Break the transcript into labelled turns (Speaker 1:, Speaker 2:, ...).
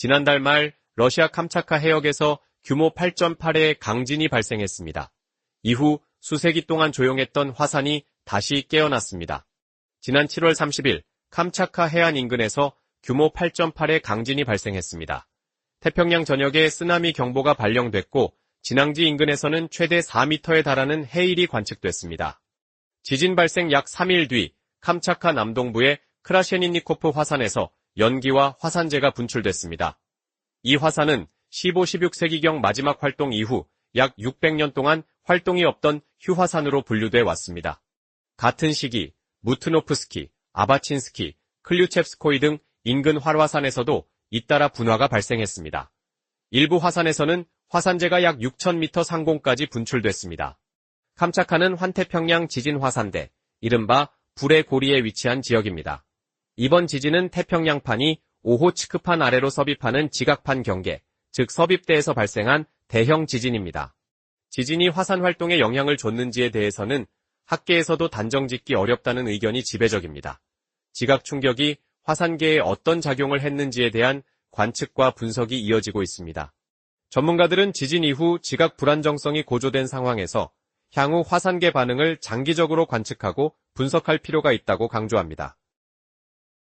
Speaker 1: 지난달 말 러시아 캄차카 해역에서 규모 8.8의 강진이 발생했습니다. 이후 수세기 동안 조용했던 화산이 다시 깨어났습니다. 지난 7월 30일 캄차카 해안 인근에서 규모 8.8의 강진이 발생했습니다. 태평양 전역에 쓰나미 경보가 발령됐고 진앙지 인근에서는 최대 4m에 달하는 해일이 관측됐습니다. 지진 발생 약 3일 뒤 캄차카 남동부의 크라셰니니코프 화산에서 연기와 화산재가 분출됐습니다. 이 화산은 15, 16세기경 마지막 활동 이후 약 600년 동안 활동이 없던 휴화산으로 분류돼 왔습니다. 같은 시기 무트노프스키, 아바친스키, 클류첵스코이 등 인근 활화산에서도 잇따라 분화가 발생했습니다. 일부 화산에서는 화산재가 약 6,000m 상공까지 분출됐습니다. 캄차카는 환태평양 지진 화산대, 이른바 불의 고리에 위치한 지역입니다. 이번 지진은 태평양판이 오호츠크판 아래로 섭입하는 지각판 경계, 즉 섭입대에서 발생한 대형 지진입니다. 지진이 화산 활동에 영향을 줬는지에 대해서는 학계에서도 단정 짓기 어렵다는 의견이 지배적입니다. 지각 충격이 화산계에 어떤 작용을 했는지에 대한 관측과 분석이 이어지고 있습니다. 전문가들은 지진 이후 지각 불안정성이 고조된 상황에서 향후 화산계 반응을 장기적으로 관측하고 분석할 필요가 있다고 강조합니다.